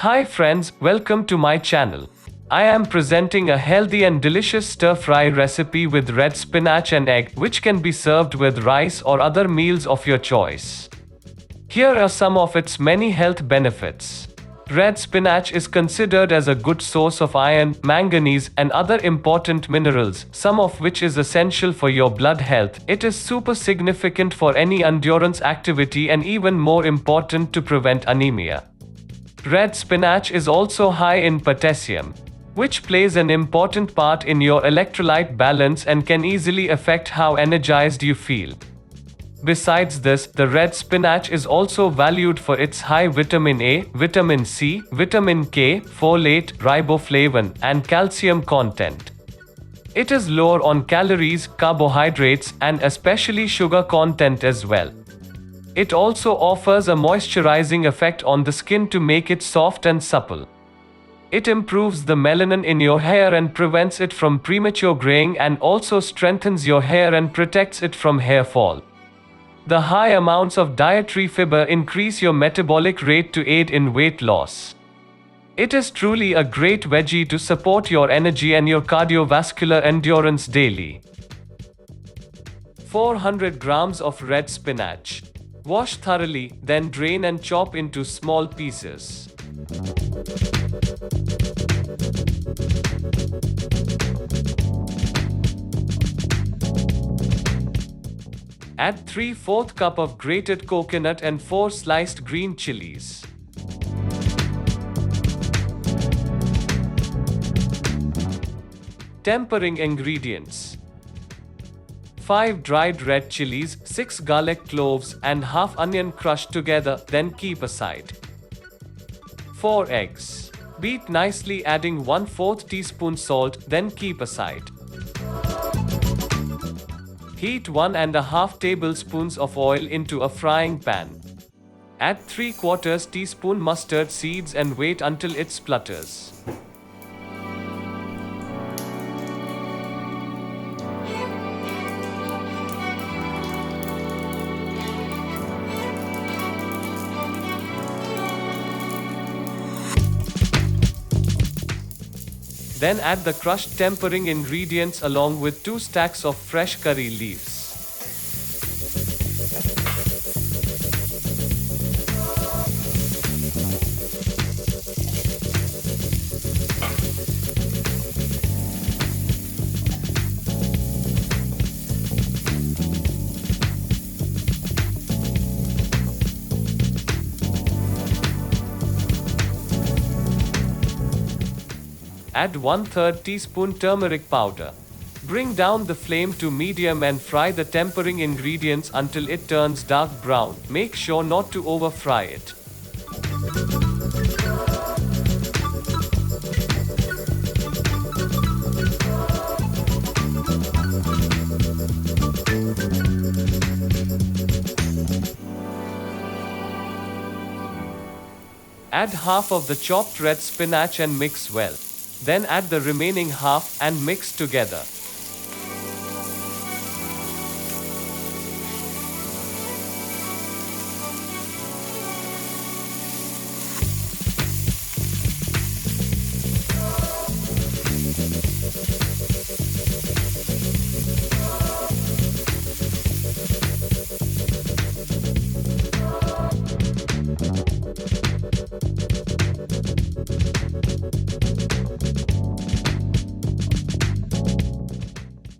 Hi friends, welcome to my channel. I am presenting a healthy and delicious stir-fry recipe with red spinach and egg which can be served with rice or other meals of your choice. Here are some of its many health benefits. Red spinach is considered as a good source of iron, manganese, and other important minerals, some of which is essential for your blood health. It is super significant for any endurance activity and even more important to prevent anemia. Red spinach is also high in potassium, which plays an important part in your electrolyte balance and can easily affect how energized you feel. Besides this, the red spinach is also valued for its high vitamin A, vitamin C, vitamin K, folate, riboflavin, and calcium content. It is lower on calories, carbohydrates, and especially sugar content as well. It also offers a moisturizing effect on the skin to make it soft and supple. It improves the melanin in your hair and prevents it from premature graying and also strengthens your hair and protects it from hair fall. The high amounts of dietary fiber increase your metabolic rate to aid in weight loss. It is truly a great veggie to support your energy and your cardiovascular endurance daily. 400 grams of red spinach. Wash thoroughly, then drain and chop into small pieces. Add 3 4th cup of grated coconut and 4 sliced green chilies. Tempering ingredients 5 dried red chilies, 6 garlic cloves, and half onion crushed together, then keep aside. 4 eggs. Beat nicely, adding 1 4th teaspoon salt, then keep aside. Heat 1 and a half tablespoons of oil into a frying pan. Add 3 quarters teaspoon mustard seeds and wait until it splutters. Then add the crushed tempering ingredients along with 2 stacks of fresh curry leaves. Add 1 3rd teaspoon turmeric powder. Bring down the flame to medium and fry the tempering ingredients until it turns dark brown. Make sure not to over fry it. Add half of the chopped red spinach and mix well. Then add the remaining half and mix together.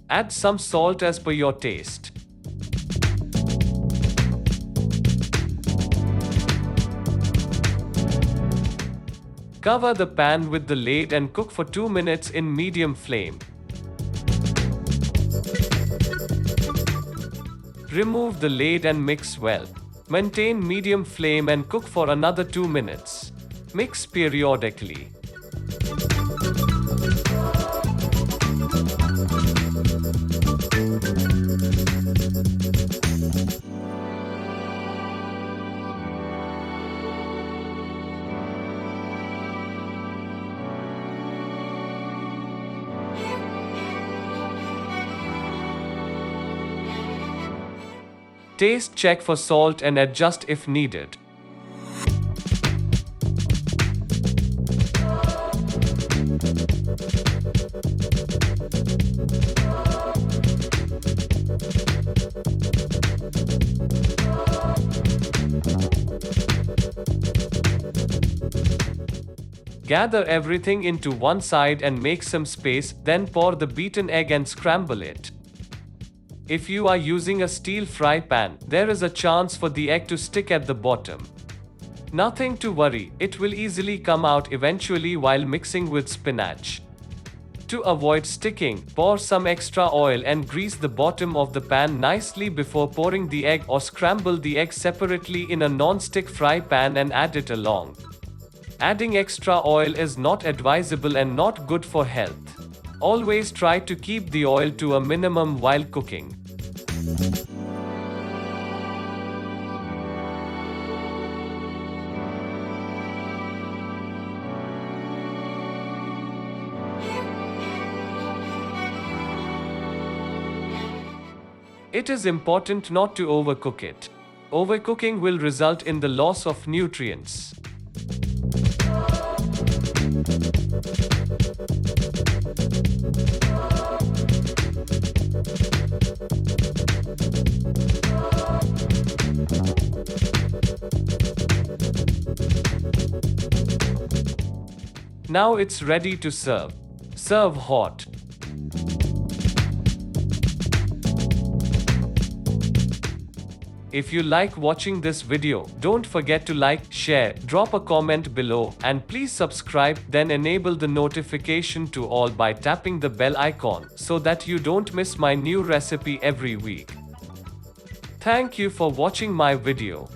Add some salt as per your taste. Cover the pan with the lid and cook for 2 minutes in medium flame. Remove the lid and mix well. Maintain medium flame and cook for another 2 minutes. Mix periodically. Taste check for salt and adjust if needed. Gather everything into one side and make some space, then pour the beaten egg and scramble it. If you are using a steel fry pan, there is a chance for the egg to stick at the bottom. Nothing to worry, it will easily come out eventually while mixing with spinach. To avoid sticking, pour some extra oil and grease the bottom of the pan nicely before pouring the egg or scramble the egg separately in a non-stick fry pan and add it along. Adding extra oil is not advisable and not good for health. Always try to keep the oil to a minimum while cooking. It is important not to overcook it. Overcooking will result in the loss of nutrients. Now it's ready to serve. Serve hot. If you like watching this video, don't forget to like, share, drop a comment below, and please subscribe, then enable the notification to all by tapping the bell icon so that you don't miss my new recipe every week. Thank you for watching my video.